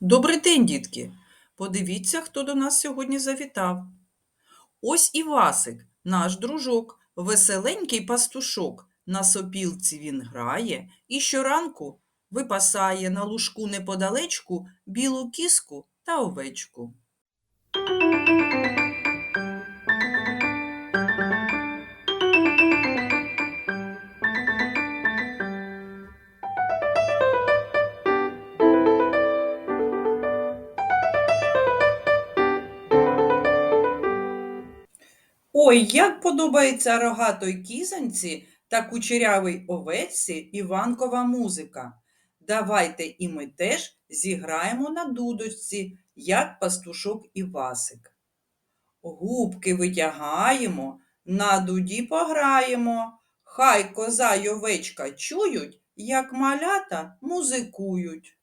Добрий день, дітки! Подивіться, хто до нас сьогодні завітав. Ось і Васик, наш дружок, веселенький пастушок. На сопілці він грає і щоранку випасає на лужку неподалечку білу кіску та овечку. Ой, як подобається рогатой кізоньці та кучерявій овечці Іванкова музика. Давайте і ми теж зіграємо на дудочці, як пастушок і Васик. Губки витягаємо, на дуді пограємо. Хай коза й овечка чують, як малята музикують.